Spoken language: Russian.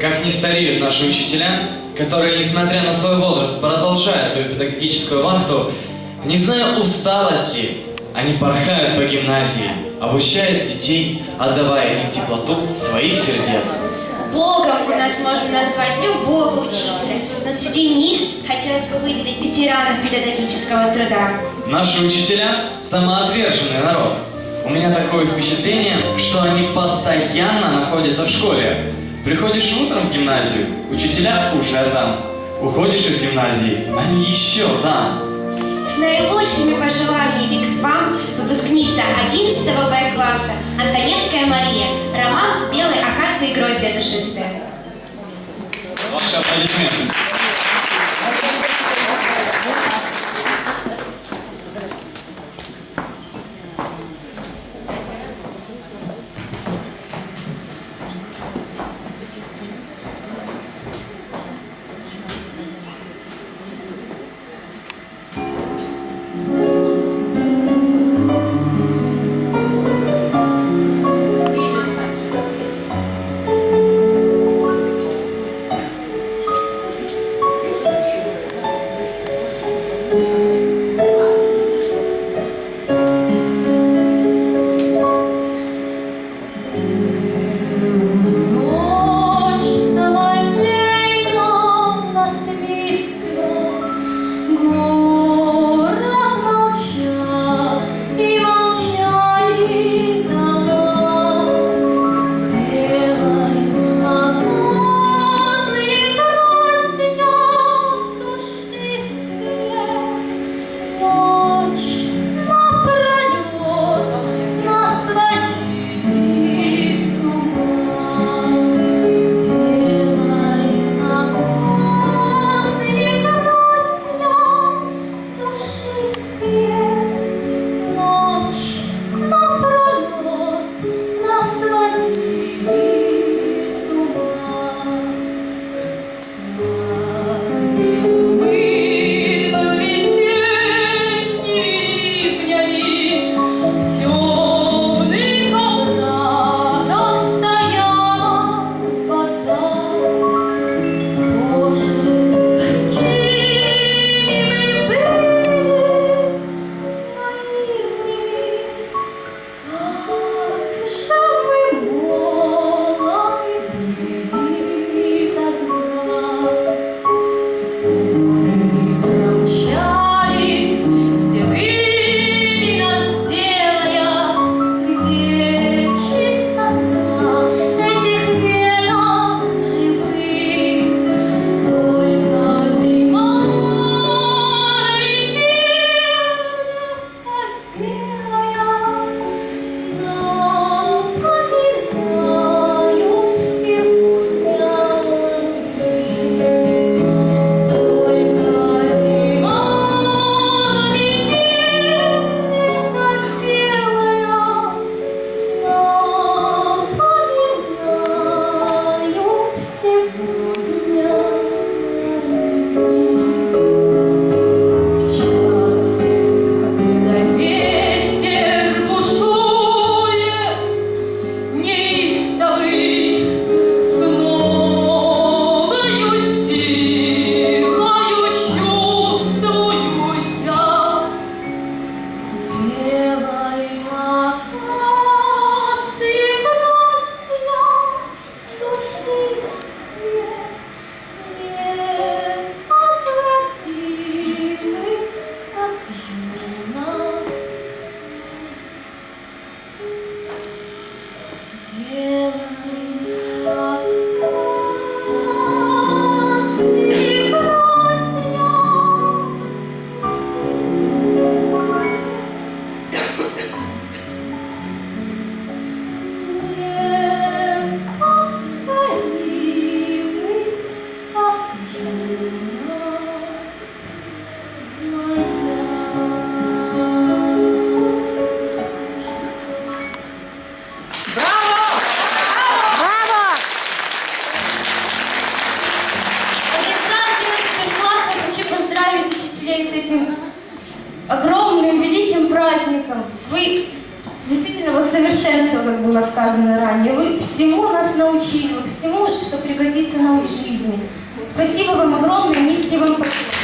как не стареют наши учителя, которые, несмотря на свой возраст, продолжают свою педагогическую вахту, не зная усталости, они порхают по гимназии, обучают детей, отдавая им теплоту своих сердец. Богом у нас можно назвать любого учителя, но среди них хотелось бы выделить ветеранов педагогического труда. Наши учителя – самоотверженный народ. У меня такое впечатление, что они постоянно находятся в школе. Приходишь утром в гимназию, учителя уже там. Уходишь из гимназии, они еще там. С наилучшими пожеланиями к вам выпускница 11 Б-класса Антоневская Мария, роман «Белые акации и гроздья душистые». Ваши аплодисменты. Этим огромным, великим праздником. Вы действительно вот совершенство, как было сказано ранее. Вы всему нас научили, вот всему что пригодится нам в жизни. Спасибо вам огромное, низкий вам поклон.